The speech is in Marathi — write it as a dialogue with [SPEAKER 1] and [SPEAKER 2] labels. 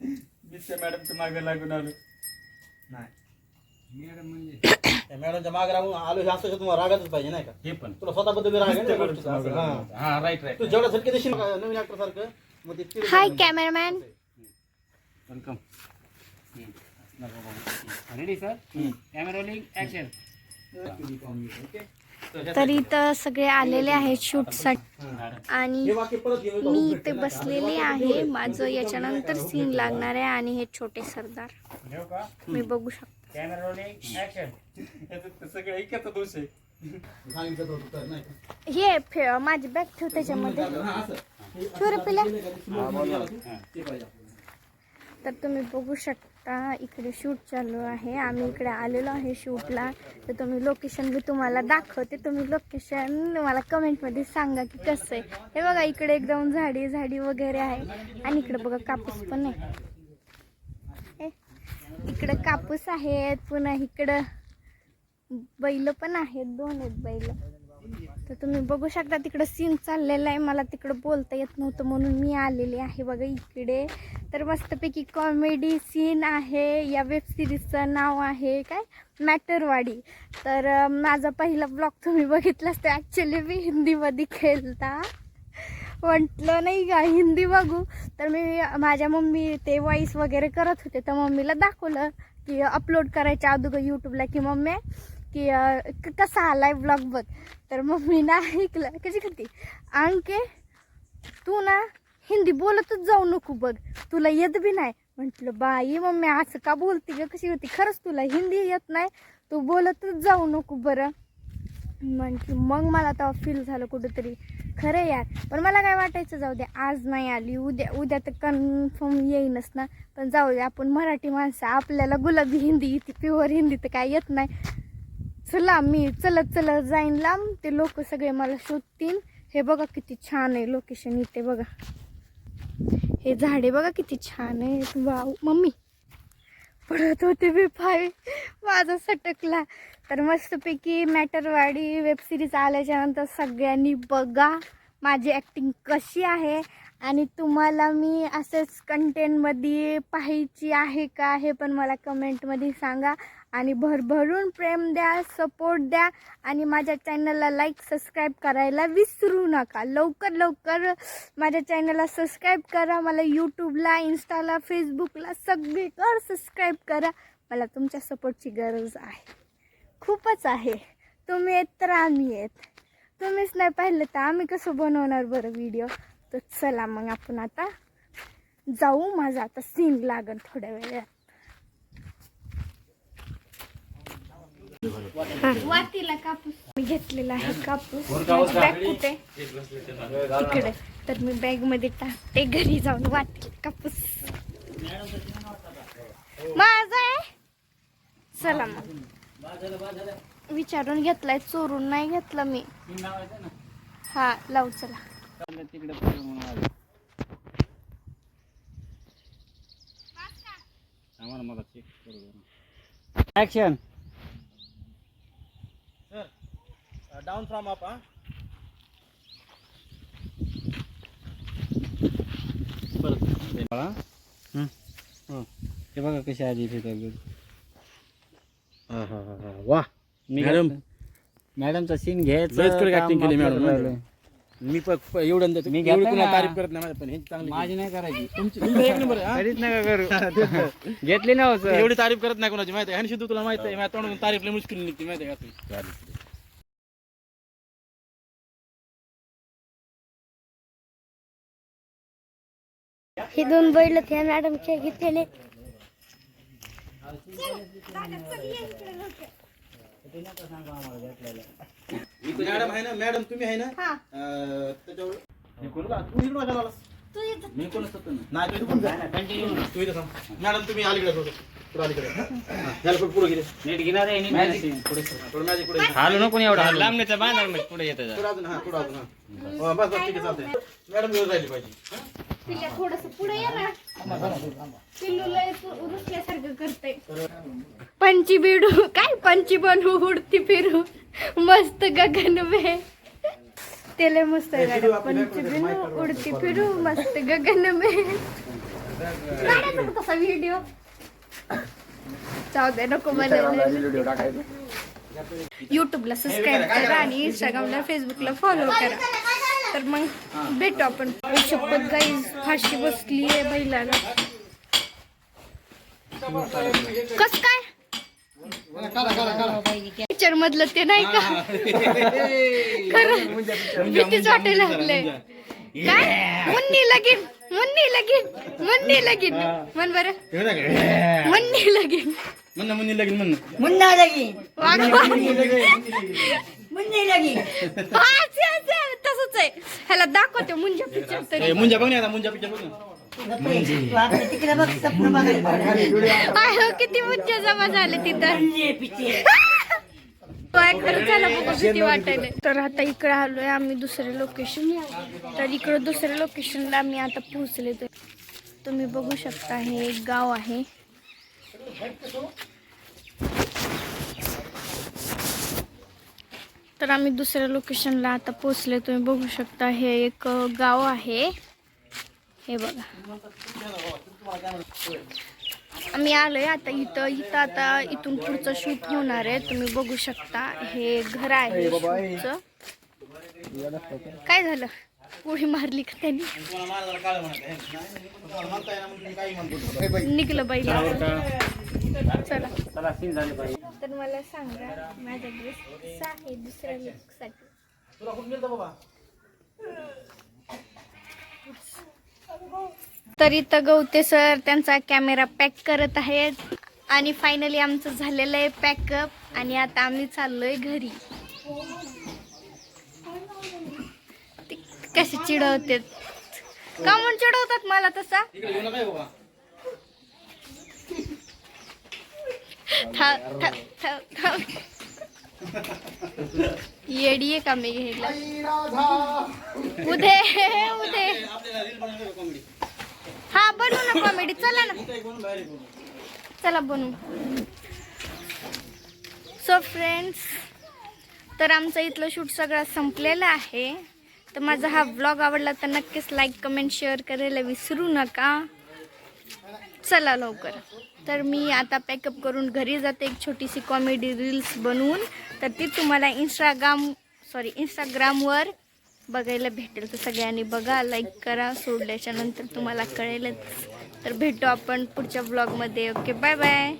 [SPEAKER 1] मी त्या मॅडमच्या मागे लागून आलो.
[SPEAKER 2] नाही.
[SPEAKER 3] मॅडम म्हणजे?
[SPEAKER 2] त्या मॅडमच्या मागे लागून आलो हे असं तुम्हाला रागातच पाहिजे नाही का?
[SPEAKER 1] हे पण.
[SPEAKER 2] तुला स्वतःबद्दल बी राग आहे ना त्या
[SPEAKER 1] त्या
[SPEAKER 2] गोष्टीचा,
[SPEAKER 1] मॅडमच्या
[SPEAKER 2] असं,
[SPEAKER 1] मागे
[SPEAKER 2] हा.
[SPEAKER 1] हा राईट राईट
[SPEAKER 2] तू जेवढा झटके देशील ना नवीन ऍक्टर सारखं मग ते
[SPEAKER 4] hi cameraman
[SPEAKER 1] welcome
[SPEAKER 3] ready sir camera rolling action
[SPEAKER 4] तर इथं सगळे आलेले आहेत शूटसाठी. आणि मी इथे बसलेले आहे. माझं याच्यानंतर सीन लागणार आहे आणि हे छोटे सरदार. मी बघू शकतो. हे माझी बॅग ठेव त्याच्यामध्ये. ठेव पिल्या तर तुम्ही बघू शकता. आता इकडे शूट चालू आहे. आम्ही इकडे आलेलो आहे शूटला. तर तुम्ही लोकेशन मी तुम्हाला दाखवते. तुम्ही लोकेशन मला कमेंटमध्ये सांगा की कसं आहे. हे बघा इकडे एकदम झाडी झाडी वगैरे आहे. आणि इकडे बघा कापूस पण आहे. हे, इकडं कापूस आहेत. पुन्हा इकडं बैल पण आहेत. दोन आहेत बैल. तर तुम्ही बघू शकता तिकडं सीन चाललेला आहे. मला तिकडं बोलता येत नव्हतं म्हणून मी आलेली आहे बघा इकडे. तर मस्तपैकी कॉमेडी सीन आहे. या वेब सिरीजचं नाव आहे काय? मॅटरवाडी. तर माझा पहिला ब्लॉग तुम्ही बघितलाच तर ॲक्च्युली मी हिंदीमध्ये खेळता. म्हटलं नाही का? हिंदी बघू. तर मी माझ्या मम्मी ते वॉईस वगैरे करत होते. तर मम्मीला दाखवलं की अपलोड करायच्या अगोदर यूट्यूबला की मम्मी की क- कसा आलाय ब्लॉग बघ. तर मम्मीनं ऐकलं कशी करते? अंके तू ना हिंदी बोलतच जाऊ नको बघ. तुला येत बी नाही. म्हटलं बाई मम्मी असं का बोलते ग? कशी होती? खरंच तुला हिंदी येत नाही. तू बोलतच जाऊ नको बरं. म्हटलं मग मला तेव्हा फील झालं कुठंतरी. खरं यार पण मला काय वाटायचं जाऊ दे आज नाही आली. उद्या उद्या तर कन्फर्म येईनच ना. पण जाऊ दे आपण मराठी माणसं आपल्याला गुलाबी हिंदी येते प्युअर हिंदी तर काय येत नाही. चला मी चलत चलत जाईन लांब. ते लोक सगळे मला शोधतील. हे बघा किती छान आहे लोकेशन इथे बघा. हे झाडे बघा किती छान आहे. Wow mummy. पडत होते मी फाय माझा सटकला. तर मस्तपैकी मॅटरवाडी वेबसिरीज आल्याच्यानंतर आल्याच्यानंतर सगळ्यांनी बघा माझी ॲक्टिंग कशी आहे. आणि तुम्हाला मी असंच कंटेंटमध्ये पाहायची आहे का हे पण मला कमेंटमध्ये सांगा. आणि भरभरून प्रेम द्या सपोर्ट द्या आणि माझ्या चॅनलला लाईक सबस्क्राईब करायला विसरू नका. लवकर लवकर माझ्या चॅनलला सबस्क्राईब करा. मला यूट्यूबला इन्स्टाला फेसबुकला सगळीकडे सबस्क्राईब करा. मला तुमच्या सपोर्टची गरज आहे. खूपच आहे. तुम्ही येत तर आम्ही येत. तुम्हीच नाही पाहिलं तर आम्ही कसं बनवणार बरं व्हिडिओ तर चला मग आपण आता जाऊ. माझा आता सीन लागन थोड्या वेळात. वातीला कापूस. मी घेतलेला आहे कापूस. बॅग कुठे? इकडे. तर मी बॅगमध्ये टाकते. घरी जाऊन वाती कापूस. माझा आहे? चला मग. विचारून घेतलाय. चोरून नाही घेतला मी. हा लावू चला.
[SPEAKER 3] तिकडे ऍक्शन
[SPEAKER 2] डाऊन फ्रॉम अप हा.
[SPEAKER 3] हे बघा कशी आजी इथे तब्येत
[SPEAKER 2] वा.
[SPEAKER 3] मी
[SPEAKER 2] मॅडम.
[SPEAKER 3] मॅडमचा सीन घ्यायचा
[SPEAKER 2] acting केली मॅडम. मी एवढं मी. तारीफ करत नाही माझ्या पण हे चांगली
[SPEAKER 3] माझी नाही करायची.
[SPEAKER 2] तुमची एक नंबर आहे?
[SPEAKER 3] कधीच नका करू. घेतली ना हो, सर
[SPEAKER 2] एवढी तारीफ करत नाही कोणाची माहिती आहे? आणि शुद्ध तुला माहिती आहे तारीफ लई मुश्किल निघते माहिती आहे का?
[SPEAKER 4] हे दोन बैल त्या मॅडमचे घेतलेले
[SPEAKER 2] मॅडम आहे ना मॅडम तुम्ही आहे ना? अं, त्याच्यावर करू का? तू इकडं कशाला आलास?
[SPEAKER 4] तू येतो
[SPEAKER 3] मी कोण असतो ना
[SPEAKER 2] नाही तू इकडून जा. तू इथं थांब. मॅडम तुम्ही अलीकडे थोडं थोडं अलीकडे. हा. याला पुढे पुढे गेले
[SPEAKER 3] नीट घेणार आहे नीट
[SPEAKER 2] पुढे थोडं मॅजिक पुढे
[SPEAKER 3] हालू नको एवढा लांबण्याचा पुढे येत
[SPEAKER 2] थोडं अजून हा थोडं अजून बस बस ठीक आहे चालतंय. मॅडम व्यवस्थित राहिली पाहिजे. हा?
[SPEAKER 4] पिल्ल्या थोडस पुढे ये ना. पिल्लूला रुसल्यासारखं करते पंची बिडू काय पंची बनू उडती फिरू. मस्त गगन में तेले मस्त आहे पंची बिनू उडती फिरू मस्त गगन में काढायचा तसा व्हिडिओ जाऊ दे नको मला युट्यूबला सबस्क्राईब करा आणि इंस्टाग्रामला फेसबुकला फॉलो करा. तर मग भेटू आपण. शपथ गाई फाशी बसली आहे बैलाला. कस काय? पिक्चर मधलं ते नाही का? खरं भीतीच वाटायला लागले काय? मुन्नी लगीन मुन्नी लगीन मुन्नी लगीन. म्हण बरं. मुन्नी लगीन.
[SPEAKER 2] म्हण मुन्नी लगीन. म्हण.
[SPEAKER 5] मुन्ना लगी
[SPEAKER 4] वाघ
[SPEAKER 5] मुन्नी लगी
[SPEAKER 4] तसंच आहे. ह्याला दाखवते मुंजा पिक्चर तरी.
[SPEAKER 2] मुंजा बघ ना आता मुंजा पिक्चर बघ ना.
[SPEAKER 5] तिकडे बघ स्वप्न बघायला
[SPEAKER 4] आय हो, किती मुंजा जमा झाले तिथं.
[SPEAKER 5] पिक्चर
[SPEAKER 4] काय खरं झालं बघा भीती वाटायला. तर आता इकडे आलोय आम्ही दुसरे लोकेशन तर इकडं दुसऱ्या लोकेशनला आम्ही आता पोहोचले तर तुम्ही बघू शकता हे एक गाव आहे. तर आम्ही दुसऱ्या लोकेशनला आता पोचले तुम्ही बघू शकता हे एक गाव आहे. हे बघा. आम्ही आलोय आता इथं. इथं आता इथून पुढचं शूट होणार आहे. तुम्ही बघू शकता हे घर आहे काय झालं? पोळी मारली का त्यांनी? निघलं बाई. चला.
[SPEAKER 3] चला सीन झाले पाहिजे
[SPEAKER 4] तर मला सांगा माझा ड्रेस कसा आहे दुसऱ्या लुकसाठी
[SPEAKER 2] तुला कुठं मिळतं बाबा?
[SPEAKER 4] तर इथं गवते सर त्यांचा कॅमेरा पॅक करत आहेत. आणि फायनली आमचं झालेलं आहे पॅकअप आणि आता आम्ही चाललोय घरी. ते कसे चिडवते का म्हणून चिडवतात मला तसा
[SPEAKER 2] इकडे येऊ नका हे बाबा
[SPEAKER 4] था था था था येडी आहे का मी घ्यायला उदे उदे हा बनू ना कॉमेडी चला ना। चला बनवू सो फ्रेंड्स तर आमचं इथलं शूट सगळं संपलेलं आहे. तर माझा हा ब्लॉग आवडला तर नक्कीच लाईक कमेंट शेअर करायला विसरू नका. चला लवकर. तर मी आता पॅकअप करून घरी जाते एक छोटीशी कॉमेडी रील्स बनवून. तर ती तुम्हाला इंस्टाग्राम सॉरी इंस्टाग्रामवर बघायला भेटेल. तर सगळ्यांनी बघा लाईक करा सोडल्याच्यानंतर तुम्हाला कळेलच. तर भेटू आपण पुढच्या ब्लॉगमध्ये ओके बाय बाय